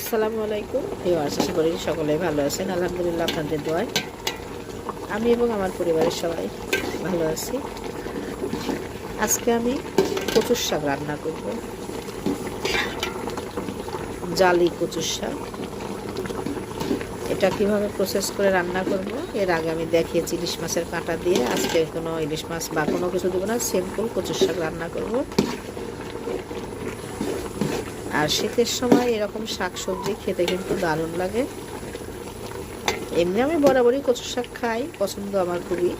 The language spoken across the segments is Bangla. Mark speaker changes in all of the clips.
Speaker 1: আসসালামু আলাইকুম। ভিউয়ার্স, আশা করি সকলেই ভালো আছেন। আলহামদুলিল্লাহ, আপনাদের দোয়ায়। আমি এবং আমার পরিবারের সবাই ভালো আছি। আজকে আমি কচুর শাক রান্না করব। জালি কচুর শাক। এটা কীভাবে প্রসেস করে রান্না করব, এর আগে আমি দেখিয়েছি ইলিশ মাছের কাঁটা দিয়ে। আজকে কোনো ইলিশ মাছ বা কোনো কিছু দেবো না সিম্পল কচুর শাক রান্না করব। আর শীতের সময় এরকম শাক সবজি খেতে কিন্তু দারুণ লাগে। এমনি আমি বরাবরই কচু শাক খাই, পছন্দ আমার খুবই।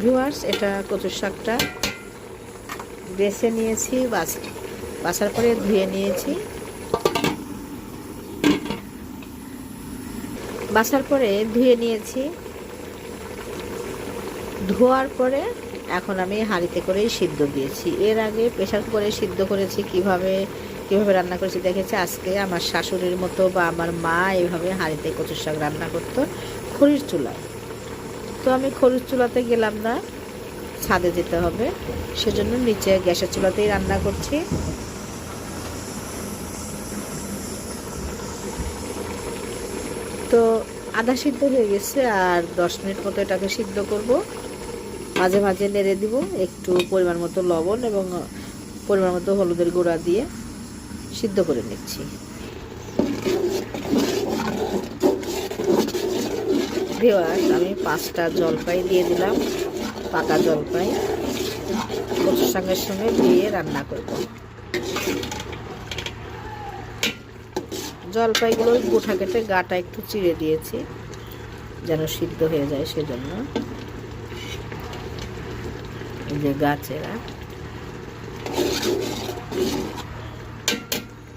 Speaker 1: ভিউয়ার্স এটা কচু শাকটা বেছে নিয়েছি, বাছ, বাছার পরে ধুয়ে নিয়েছি। বাছার পরে ধুয়ে নিয়েছি। ধোয়ার পরে এখন আমি হাঁড়িতে করেই সিদ্ধ দিয়েছি। এর আগে প্রেশার কুকারে সিদ্ধ করেছি, কীভাবে কীভাবে রান্না করেছি দেখেছি? আজকে আমার শাশুড়ির মতো বা আমার মা এইভাবে হাঁড়িতে কচুর শাক রান্না করতো খড়ির চুলায়। তো আমি খড়ির চুলাতে গেলাম না, ছাদে যেতে হবে। সেজন্য নিচে গ্যাসের চুলাতেই রান্না করছি। তো আধা সিদ্ধ হয়ে গেছে, আর দশ মিনিট মতো এটাকে সিদ্ধ করব। মাঝে মাঝে নেড়ে দিব, একটু পরিমাণ মতো লবণ এবং পরিমাণ মতো হলুদের গুঁড়া দিয়ে সিদ্ধ করে নিচ্ছি। ভিওয়ার্স আমি পাঁচটা জলপাই দিয়ে দিলাম, পাকা জলপাই। কচুর সঙ্গে সঙ্গে দিয়ে রান্না করব। জলপাইগুলো গোঠা কেটে গাটা একটু চিড়ে দিয়েছি, যেন সিদ্ধ হয়ে যায় সেজন্য। এই যে গাছেরা।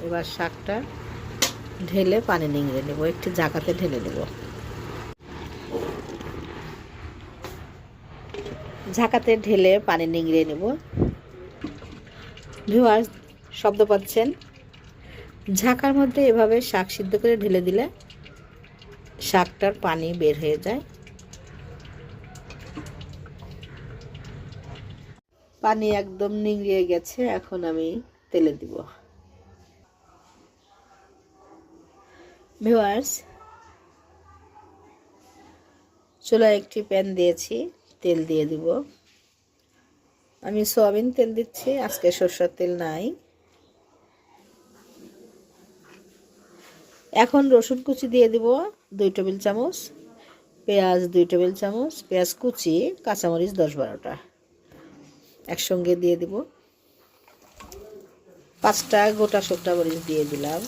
Speaker 1: এবার শাকটা ঢেলে পানি নিংড়ে নেব, একটু জাকাতে ঢেলে নেব। ঝাঁকাতে ঢেলে পানি নিংড়ে নেব। ভিউয়ার শব্দ পাচ্ছেন? ঝাঁকার মধ্যে এভাবে শাক সিদ্ধ করে ঢেলে দিলে শাকটার পানি বের হয়ে যায়। পানি একদম নিংড়িয়ে গেছে, এখন আমি তেলে দিব। ভিউয়ার্স, চুলায় একটি প্যান দিয়েছি, তেল দিয়ে দিব। আমি সয়াবিন তেল দিচ্ছি, আজকে সরষের তেল নাই। এখন রসুন কুচি দিয়ে দিব, দুই টেবিল চামচ। পেঁয়াজ, দুই টেবিল চামচ। পেঁয়াজ কুচি, কাঁচামরিচ দশ বারোটা। একসঙ্গে দিয়ে দিব। পাঁচটা গোটা শুকটা মরিচ দিয়ে দিলাম।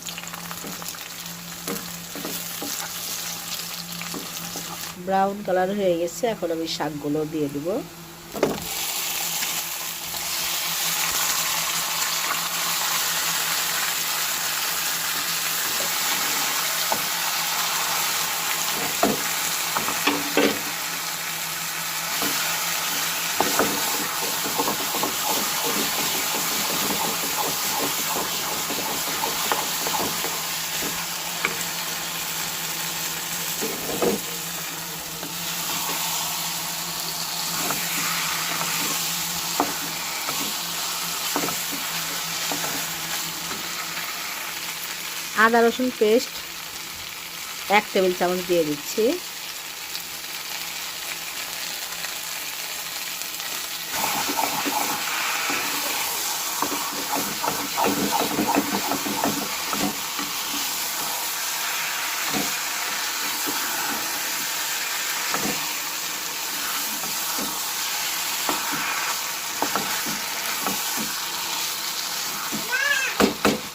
Speaker 1: ব্রাউন কালার হয়ে গেছে, এখন আমি শাকগুলো দিয়ে দিব। আদা রসুন পেস্ট এক টেবিল চামচ দিয়ে দিচ্ছি।